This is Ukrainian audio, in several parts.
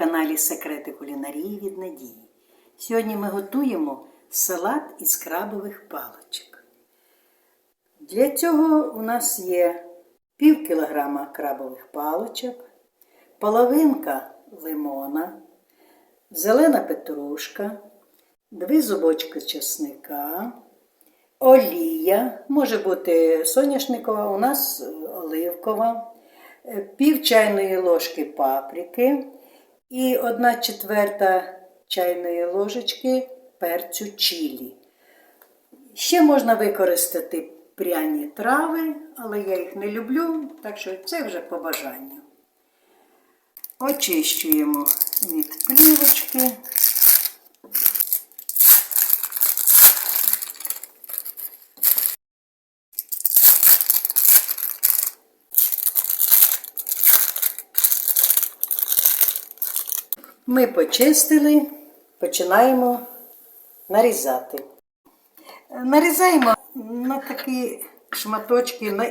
каналі Секрети кулінарії від Надії. Сьогодні ми готуємо салат із крабових паличок. Для цього у нас є пів кілограма крабових паличок, половинка лимона, зелена петрушка, дві зубочки чесника, олія, може бути соняшникова, у нас оливкова, пів чайної ложки паприки і одна четверта чайної ложечки перцю чилі. Ще можна використати пряні трави, але я їх не люблю, так що це вже по бажанню. Очищуємо від плівочки. Ми почистили, починаємо нарізати. Нарізаємо на такі шматочки на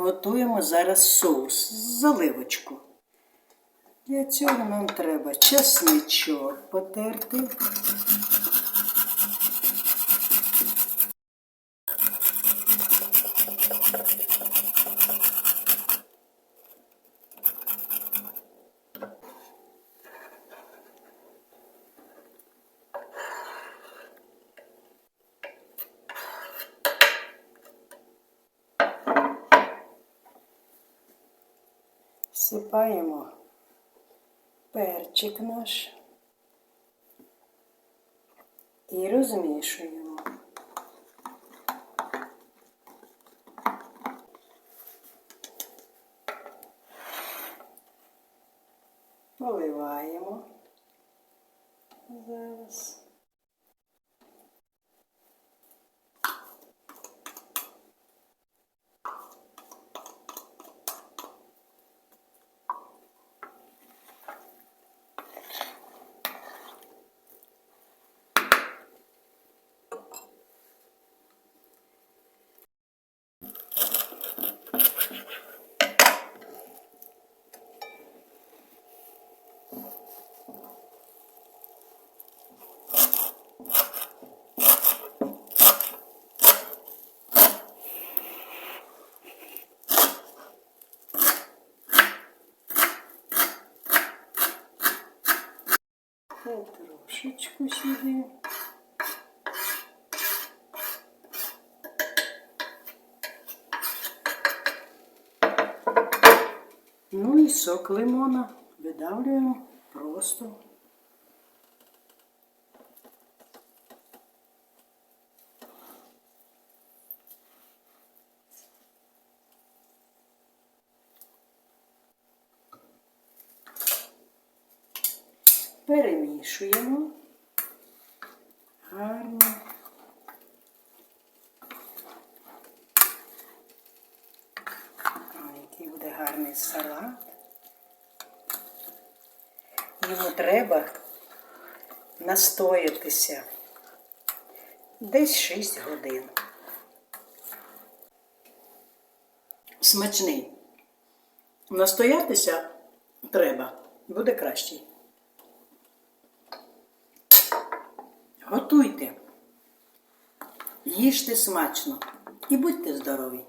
Готуємо зараз соус заливочку. Для цього нам треба чесничок потерти. Всипаємо перчик наш і розмішуємо. Поливаємо зараз. Трошечку сюди. Ну і сок лимона видавлюємо просто. Перемішуємо гарно. Який буде гарний салат. Йому треба настоятися десь 6 годин. Смачний. Настоятися треба, буде кращий. Готуйте, їжте смачно і будьте здорові!